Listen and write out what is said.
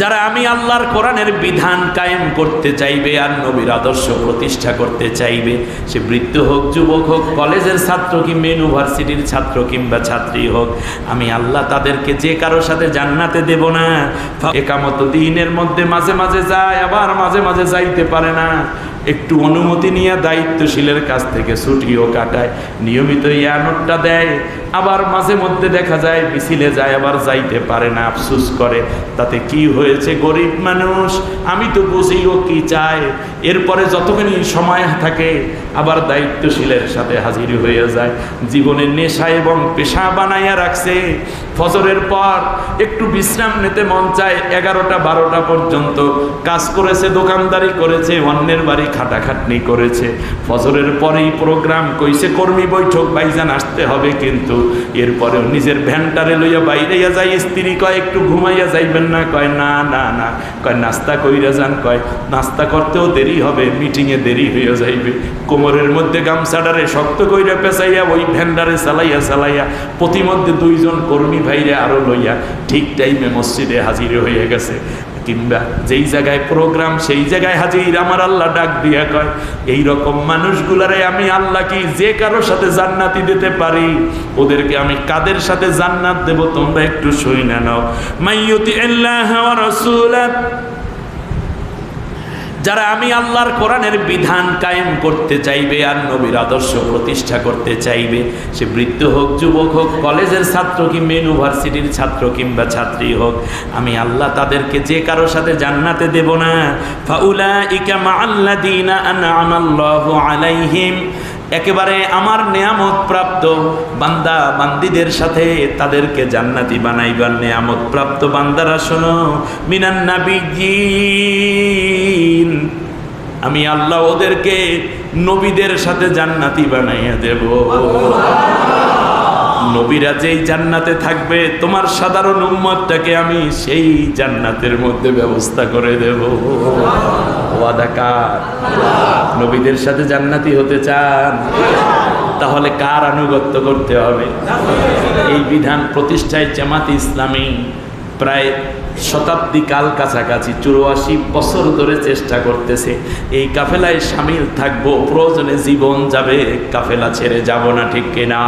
যারা আমি আল্লাহর কোরআনের বিধান কায়েম করতে চাইবে আর নবীর আদর্শ প্রতিষ্ঠা করতে চাইবে, সে বৃদ্ধ হোক, যুবক হোক, কলেজের ছাত্র কিংবা ইউনিভার্সিটির ছাত্র কিংবা ছাত্রী হোক, আমি আল্লাহ তাদেরকে যে কারোর সাথে জান্নাতে দেব না। একামত দিনের মধ্যে মাঝে মাঝে যায়, আবার মাঝে মাঝে যাইতে পারে না। একটু অনুমতি নিয়ে দায়িত্বশীলের কাছ থেকে ছুটিও কাটায়। নিয়মিত ইয়ানোটটা দেয়। আবার মাঝে মধ্যে দেখা যায়, মিছিলে যায়, আবার যাইতে পারে না, আফসুস করে। তাতে কি হয়েছে গরিব মানুষ? আমি তো বুঝি ও কি চায়। এরপরে যতখানি সময় থাকে, আবার দায়িত্বশীলের সাথে হাজির হয়ে যায়। জীবনের নেশা এবং পেশা বানাইয়া রাখছে। ফজরের পর একটু বিশ্রাম নিতে মন চায়, এগারোটা, বারোটা পর্যন্ত কাজ করেছে, দোকানদারি করেছে, অন্যের বাড়ি খাটাখাটনি করেছে। ফজরের পরেই প্রোগ্রাম কইছে, কর্মী বৈঠক বাইজান আসতে হবে কিন্তু। এরপরেও নিজের ভ্যানটারে লইয়া বাইরে যাই স্ত্রী কয়, একটু ঘুমাইয়া যাইবেন না? কয়, না না না। কয়, নাস্তা কইরা যান। কয়, নাস্তা করতেও দেরি হবে মিটিংয়ে দেরি হইয়া যাইবে। কোমরের মধ্যে গামছাডারে শক্ত কইরা পেঁচাইয়া, ওই ভ্যানডারে চালাইয়া চালাইয়া, প্রতিমধ্যে দুইজন কর্মী ভাইরে আরও লইয়া, ঠিক টাইমে মসজিদে হাজির হয়ে গেছে। কিংবা যেই জায়গায় প্রোগ্রাম সেই জায়গায় হাজির, আমার আল্লাহ ডাক দিয়া কয় এই রকম মানুষগুলারে আমি আল্লাহ কি যে কারোর সাথে জান্নাতি দিতে পারি? ওদেরকে আমি কাদের সাথে জান্নাত দেব? তোমরা একটু সই না নাও। মাইয়ুতি আল্লাহ ওয়া রাসূলা যারা আমি আল্লাহর কোরআনের বিধান কায়েম করতে চাইবে আর নবীর আদর্শ প্রতিষ্ঠা করতে চাইবে, সে বৃদ্ধ হোক, যুবক হোক, কলেজের ছাত্র কিংবা ইউনিভার্সিটির ছাত্র কিংবা ছাত্রী হোক, আমি আল্লাহ তাদেরকে যে কারোর সাথে জান্নাতে দেব না। ফাউলা ইকামা আলাইহিম, একেবারে আমার নেয়ামত প্রাপ্ত বান্দা বান্দিদের সাথে তাদেরকে জান্নাতি বানাইবার নেয়ামত প্রাপ্ত বান্দারা শোনো মিনান নাবিগিন আমি আল্লাহ ওদেরকে নবীদের সাথে জান্নাতি বানাইয়া দেব। নবীরা যেই জান্নাতে থাকবে, তোমার সাধারণ উম্মতটাকে আমি সেই জান্নাতের মধ্যে ব্যবস্থা করে দেব। নবীদের সাথে জান্নাতি হতে চান, তাহলে কার আনুগত্য করতে হবে? এই বিধান প্রতিষ্ঠায় জামাত ইসলামী প্রায় শতাব্দী কাল কাছাকাছি চুরাশি বছর ধরে চেষ্টা করতেছে। এই কাফেলায় সামিল থাকব, প্রয়োজনে জীবন যাবে, কাফেলা ছেড়ে যাব না, ঠিক কিনা?